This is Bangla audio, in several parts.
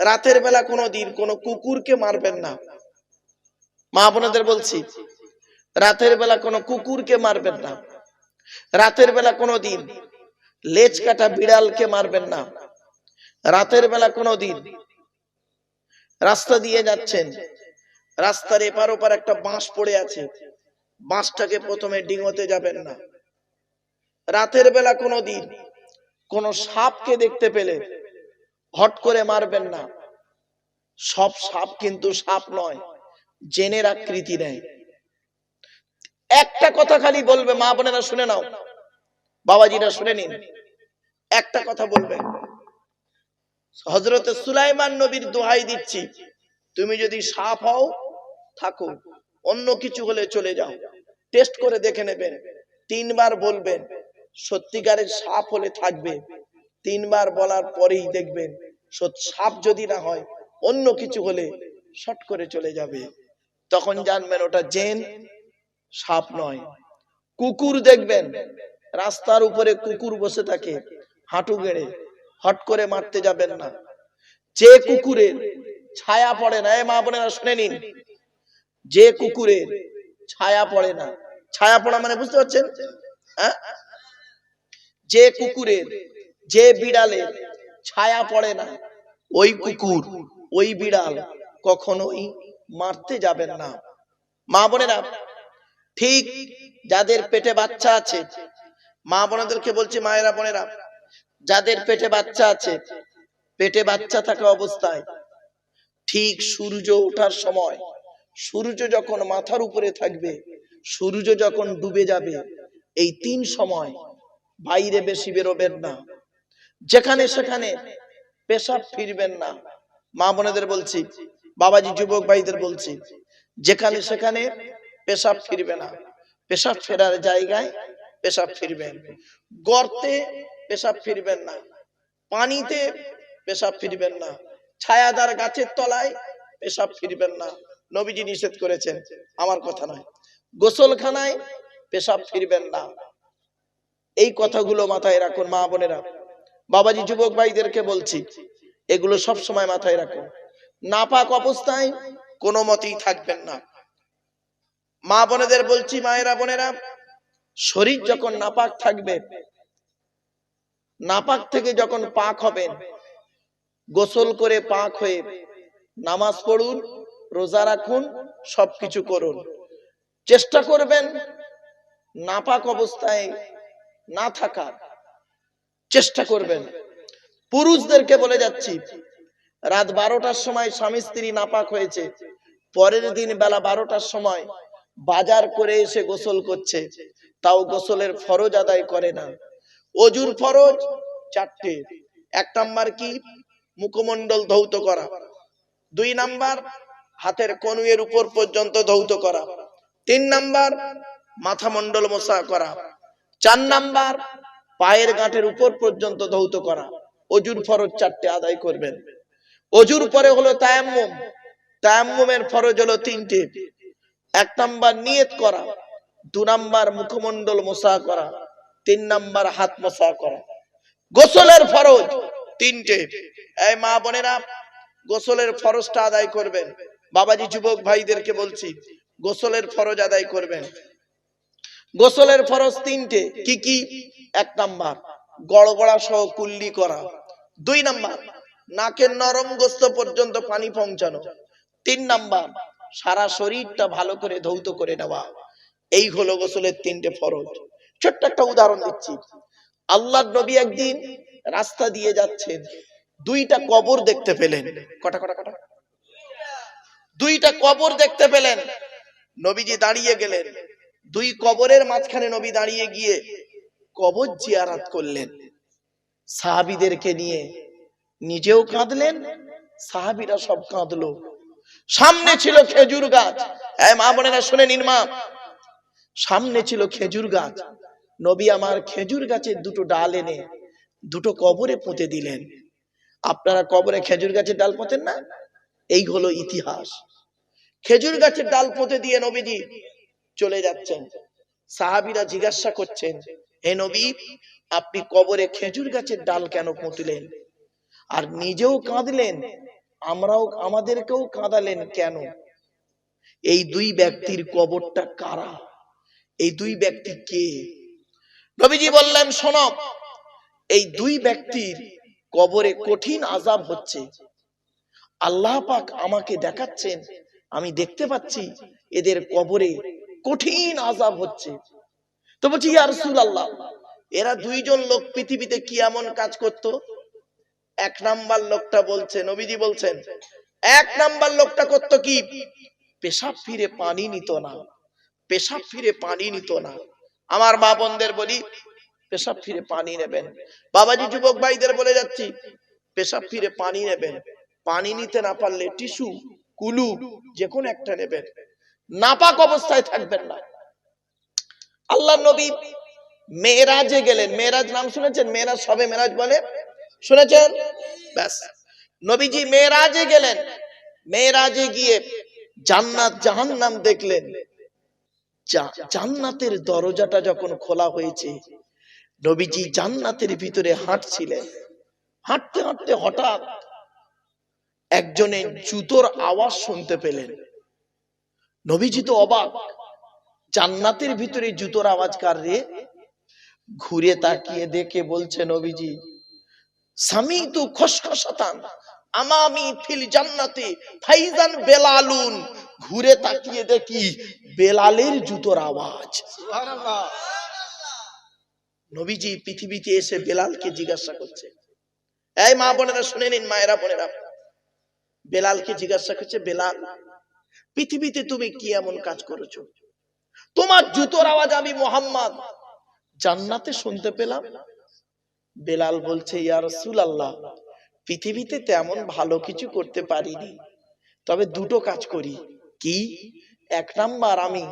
রাতের বেলা কোনো দিন কোনো কুকুরকে মারবেন না। মা বোনদের বলছি, রাতের বেলা কোনো কুকুরকে মারবেন না। রাতের বেলা কোনো দিন লেজ কাটা বিড়ালকে মারবেন না। রাতের বেলা কোনো দিন রাস্তা দিয়ে যাচ্ছেন, রাস্তার এপার ওপার একটা বাঁশ পড়ে আছে। বাঁশটাকে প্রথমে ডিঙোতে যাবেন না। রাতের বেলা কোনো দিন কোন সাপকে দেখতে পেলে হট করে মারবেন না। সব সাপ কিন্তু সাপ নয়, জেনের আকৃতি নেয়। একটা কথা খালি বলবে, মা বোনেরা শুনে নাও। বাবাজিরা শুনে নিন। একটা কথা বলবে হজরত সুলাইমান নবীর দোহাই দিচ্ছি, তুমি যদি সাপ হও, থাকো, অন্য কিছু হলে চলে যাও। টেস্ট করে দেখে নেবেন, তিনবার বলবেন, সত্যিকারের সাপ হলে থাকবে। তিনবার বলার পরেই দেখবেন সাপ যদি না হয়, অন্য কিছু হলে শট করে চলে যাবে। তখন জানবেন ওটা জেন, সাপ নয়। কুকুর দেখবেন, রাস্তার উপরে কুকুর বসে থাকে, হাঁটু গেড়ে, হট করে মারতে যাবেন না। যে কুকুরের ছায়া পড়ে না, এ মা বোনেরা শুনে নিন, যে কুকুরের ছায়া পড়ে না, ছায়া পড়া মানে বুঝতে পারছেন? হ্যাঁ? যে কুকুরের যে বিড়ালের ছায়া পড়ে না। ওই কুকুর, ওই বিড়াল কখনোই মারতে যাবেন না। মা বোনেরা, ঠিক যাদের পেটে বাচ্চা আছে, মা বোনেদেরকে বলছি মায়েরা বোনেরা, যাদের পেটে বাচ্চা আছে, পেটে বাচ্চা থাকা অবস্থায় ঠিক সূর্য ওঠার সময়, সূর্য যখন মাথার উপরে থাকবে, সূর্য যখন ডুবে যাবে, এই তিন সময় বাইরে বেশি বেরোবেন না। যেখানে সেখানে পেশাব ফিরবেন না। মা বোনেদের বলছি, বাবাজি, যুবক ভাইদের বলছি, যেখানে সেখানে পেশাব ফিরবে না। পেশাব ফেরার জায়গায় পেশাব ফিরবেন। গর্তে পেশাব ফিরবেন না। পানিতে পেশাব ফিরবেন না। ছায়াদার গাছের তলায় পেশাব ফিরবেন না। নবীজি নিষেধ করেছেন, আমার কথা নয়। গোসলখানায় পেশাব ফিরবেন না। এই কথাগুলো মাথায় রাখুন মা বোনেরা। বাবাজি, যুবক ভাইদেরকে বলছি, এগুলো সব সময় মাথায় রাখুন নাপাক অবস্থায় কোনো মতেই থাকবেন না। মা বোনেদের বলছি, মায়েরা বোনেরা, শরীর যখন নাপাক থাকবে, নাপাক থেকে যখন পাক হবেন, গোসল করে পাক হয়ে নামাজ পড়ুন, রোজা রাখুন, সবকিছু করুন। চেষ্টা করবেন নাপাক অবস্থায় না থাকার। চেষ্টা করবেন। পুরুষদেরকে বলে যাচ্ছি, রাত বারোটার সময় স্বামী স্ত্রী নাপাক হয়েছে, পরের দিন বেলা বারোটার সময় বাজার করে এসে গোসল করছে, তাও গোসলের ফরজ আদায় করে না। অজুর ফরজ চারটে। এক নাম্বার কি? মুখমণ্ডল ধৌত করা। দুই নাম্বার, হাতের কনুয়ের উপর পর্যন্ত ধৌত করা। তিন নাম্বার মাথা মণ্ডল মশা করা। চার নাম্বার পায়ের গাঁটের উপর পর্যন্ত ধৌত করা। অজুর ফরজ চারটে আদায় করবেন। অজুর পরে হলো তায়াম্মুম। তায়াম্মুমের ফরজ হলো তিনটে। এক নাম্বার নিয়ত করা, দু নাম্বার মুখমণ্ডল মোসা করা, তিন নাম্বার হাত মোসা করা। গোসলের ফরজ তিনটে। এই মা বোনেরা, গোসলের ফরজটা আদায় করবেন। বাবাজি, যুবক ভাইদেরকে বলছি, গোসলের ফরজ আদায় করবেন। গোসলের ফরজ তিনটে। কি কি? এক নাম্বার, গড়গড়া সহ কুল্লি করা। দুই নাম্বার, নাকের নরম গোস্ত পর্যন্ত পানি পৌঁছানো। তিন নাম্বার, সারা শরীরটা ভালো করে ধৌত করে নেওয়া। এই হলো গোসলের তিনটে ফরজ। ছোট্ট একটা উদাহরণ দিচ্ছি। আল্লাহ নবী একদিন রাস্তা দিয়ে যাচ্ছেন, দুইটা কবর দেখতে পেলেন। কটা কটা কটা? দুইটা কবর দেখতে পেলেন। নবীজি দাঁড়িয়ে গেলেন। দুই কবরের মাঝখানে নবী দাঁড়িয়ে গিয়ে কবর জিয়ারাত করলেন। সাহাবিদেরকে নিয়ে নিজেও কাঁদলেন, সাহাবিরা সব কাঁদলো। সামনে ছিল খেজুর গাছ। মা বোনেরা, শুনে নিন মা। সামনে ছিল খেজুর গাছ। নবী আমার খেজুর গাছের দুটো ডাল এনে দুটো কবরে পুঁতে দিলেন। আপনারা কবরে খেজুর গাছের ডাল পোঁতেন না? এই হলো ইতিহাস। খেজুর গাছের ডাল পুঁতে দিয়ে নবীজি চলে যাচ্ছেন। সাহাবিরা জিজ্ঞাসা করছেন হে নবী, আপনি কবরে খেজুর গাছের ডাল কেন পুঁতলেন? আর নিজেও কাঁদলেন, আমরাও, আমাদেরকেও কাঁদালেন কেন? এই দুই ব্যক্তির কবরটা কারা? এই দুই ব্যক্তি কে? নবীজি বললেন, শোনো, এই দুই ব্যক্তির কবরে কঠিন আজাব হচ্ছে। আল্লাহ পাক আমাকে দেখাচ্ছেন, আমি দেখতে পাচ্ছি, এদের কবরে কঠিন আজাব হচ্ছে। তো বলছি, ইয়া রাসূলুল্লাহ, এরা দুইজন লোক পৃথিবীতে কি এমন কাজ করত? এক নাম্বার লোকটা বলছে, নবীজি বলছেন, এক নাম্বার লোকটা করত কি? পেশাব ফিরে পানি নিত না, পেশাব ফিরে পানি নিত না। আমার মা বোনদের বলি, পেশাব ফিরে পানি নেবেন। বাবাজি যুবক ভাইদের বলে যাচ্ছি, পেশাব ফিরে পানি নেবেন, পানি নিতে না পারলে টিস্যু, কুলু যে কোনো একটা নেবেন। নাপাক অবস্থায় থাকবেন না। আল্লাহ নবী মেয়েরাজে গেলেন। মেয়েরাজ নাম শুনেছেন? মেয়েরাজ সবে মেরাজ বলে? শুনেছেন? ব্যাস। নবীজি মেয়েরাজে গেলেন। মেয়েরাজে গিয়ে জান্নাত জাহান্নাম দেখলেন। জান্নাতের দরজাটা যখন খোলা হয়েছে, নবীজি জান্নাতের ভিতরে হাঁটছিলেন। হাঁটতে হাঁটতে হঠাৎ একজনের জুতোর আওয়াজ শুনতে পেলেন। নবীজি তো অবাক। জান্নাতের ভিতরে জুতোর আওয়াজ কার রে? ঘুরে তাকিয়ে দেখে বলছে নবীজি স্বামী তো খসখসাতান আমামি ফিল জান্নাতে ফাইজান বেলালুন। ঘুরে তাকিয়ে দেখি বেলালের জুতোর আওয়াজ। নবীজি পৃথিবীতে এসে বেলালকে জিজ্ঞাসা করছে এই মা বোনেরা শুনে নিন মায়েরা বোনেরা। বেলালকে জিজ্ঞাসা করছে বেলাল পৃথিবীতে তুমি কি এমন কাজ করেছ? তোমার জুতোর আওয়াজ আমি মোহাম্মদ। জান্নাতে শুনতে পেলাম। বেলাল বলছে, ইয়া রাসূলুল্লাহ, পৃথিবীতে তেমন ভালো কিছু করতে পারিনি। তবে দুটো কাজ করি। কি? এক নাম্বার, আমি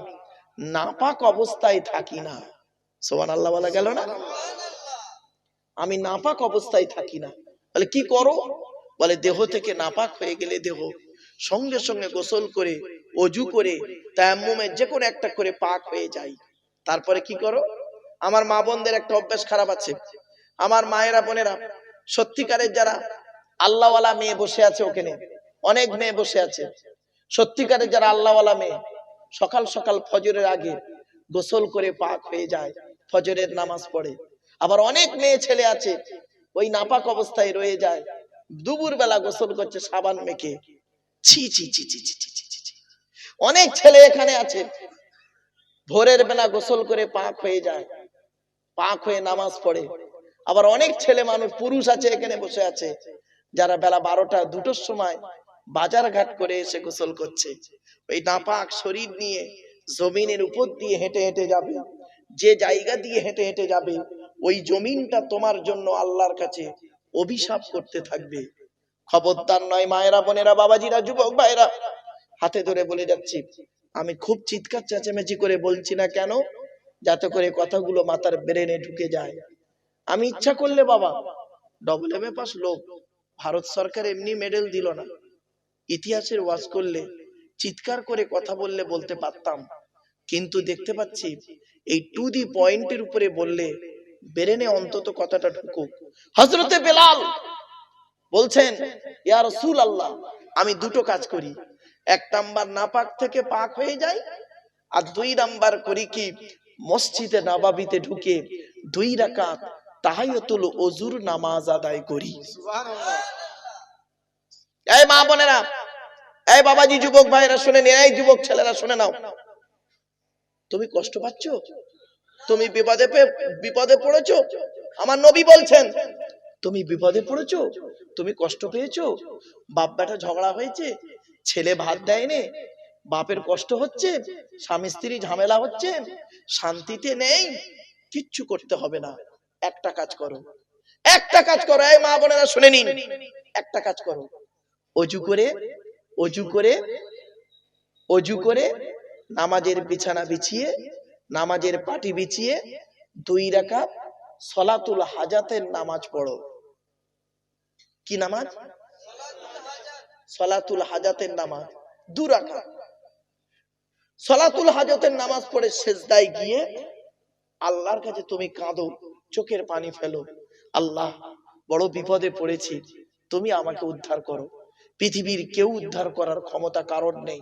নাপাক অবস্থায় থাকি না। সোমান আল্লাহ বলা গেল না? আমি নাপাক অবস্থায় থাকি না। বলে, কি করো? বলে, দেহ থেকে নাপাক হয়ে গেলে দেহ সঙ্গে সঙ্গে গোসল করে অজু করে তায়াম্মুমের যে কোনো একটা করে পাক হয়ে যাই তারপরে কি করো? আমার মা বোনদের একটা অভ্যাস খারাপ আছে। আমার মায়েরা বোনেরা, সত্যিকারের যারা আল্লাহওয়ালা মেয়ে বসে আছে ওখানে, অনেক মেয়ে বসে আছে। সত্যিকারের যারা আল্লাহওয়ালা মেয়ে, সকাল সকাল ফজরের আগে গোসল করে পাক হয়ে যায়, ফজরের নামাজ পড়ে। আবার অনেক মেয়ে ছেলে আছে, ওই নাপাক অবস্থায় রয়ে যায় দুপুর বেলা গোসল করছে সাবান মেখে। ছি ছি ছি ছি ছি ছি। অনেক ছেলে এখানে আছে। ভোরের বেলা গোসল করে পাক হয়ে যায়। পাক হয়ে নামাজ পড়ে। আবার অনেক ছেলে মানুষ, পুরুষ আছে এখানে বসে আছে। যারা বেলা বারোটা, দুটোর সময় বাজার ঘাট করে এসে গোসল করছে। ওই নাপাক শরীর নিয়ে, জমিনের উপর দিয়ে হেঁটে হেঁটে যাবে। যে জায়গা দিয়ে হেঁটে হেঁটে যাবে, ওই জমিনটা তোমার জন্য আল্লাহর কাছে অভিশাপ করতে থাকবে। খবরদার নয় মায়েরা, বোনেরা, বাবাজিরা, যুবক ভাইরা হাতে ধরে বলে যাচ্ছি, আমি খুব চিৎকার, চেঁচামেচি করে বলছি না কেন? যাতে করে কথাগুলো মাথার ব্রেনে ঢুকে যায়। আমি ইচ্ছা করলে বাবা ডবল এম এ পাস লোক, ভারত সরকার এমনি মেডেল দিল না। ইতিহাসের ওয়াজ করলে, চিৎকার করে কথা বললে বলতে পারতাম। কিন্তু দেখতে পাচ্ছি, এই টু দি পয়েন্টের উপরে বললে, বেরেনে অন্তত কথাটা ঢুকুক। হজরতে বেলাল বলছেন, ইয়া রাসূল আল্লাহ আমি দুটো কাজ করি। এক নাম্বার নাপাক থেকে পাক হয়ে যাই আর দুই নাম্বার করি কি মসজিদে নবাবিতে ঢুকে দুই রাকাত তাহাইয়াতুল ওজুর নামাজ আদায় করি। এই মা বোনেরা এই বাবাজি যুবক ভাইরা শুনে নিন এই যুবক ছেলেরা শুনে নাও। তুমি কষ্ট পাচ্ছ? তুমি বিপদে বিপদে পড়েছো? আমার নবী বলছেন তুমি বিপদে পড়েছো? তুমি কষ্ট পেয়েছ? বাপ বেটা ঝগড়া হয়েছে? ছেলে ভাত দেয়নি, বাপের কষ্ট হচ্ছে, স্বামী স্ত্রী ঝামেলা হচ্ছে, শান্তিতে নেই, কিচ্ছু করতে হবে না। একটা কাজ করো, একটা কাজ করো, এই মা বোনেরা শুনে নিন। একটা কাজ করো, অজু করে অজু করে অজু করে নামাজের বিছানা বিছিয়ে, নামাজের পাটি বিছিয়ে, দুই রাকাত সলাতুল হাজাতের নামাজ পড়ো। কি নামাজ? সলাতুল হাজাতের নামাজ দু রাখা। সলাতুল হাজাতের নামাজ পড়ে সেজদায় গিয়ে আল্লাহর কাছে তুমি কাঁদো, চোখের পানি ফেলো। আল্লাহ, বড় বিপদে পড়েছি, তুমি আমাকে উদ্ধার করো। পৃথিবীর কেউ উদ্ধার করার ক্ষমতা কারণ নেই,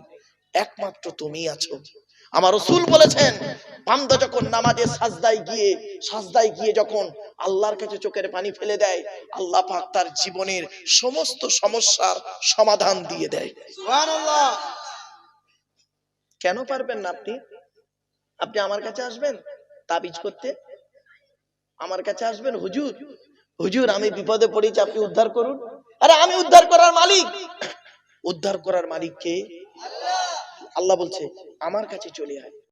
একমাত্র তুমি আছো। আমার রসুল বলেছেন বান্দা যখন নামাজে সাজদায় গিয়ে সাজদায় গিয়ে যখন আল্লাহর কাছে চোখের পানি ফেলে দেয় আল্লাহ পাক তার জীবনের সমস্ত সমস্যার সমাধান দিয়ে দেয়। কেন পারবেন না আপনি? আপনি আমার কাছে আসবেন তাবিজ করতে? আমার কাছে আসবেন হুজুর হুজুর আমি বিপদে পড়েছি আপনি উদ্ধার করুন। আরে আমি উদ্ধার করার মালিক। উদ্ধার করার মালিক কে? আল্লাহ বলছে আমার কাছে চলে আয়।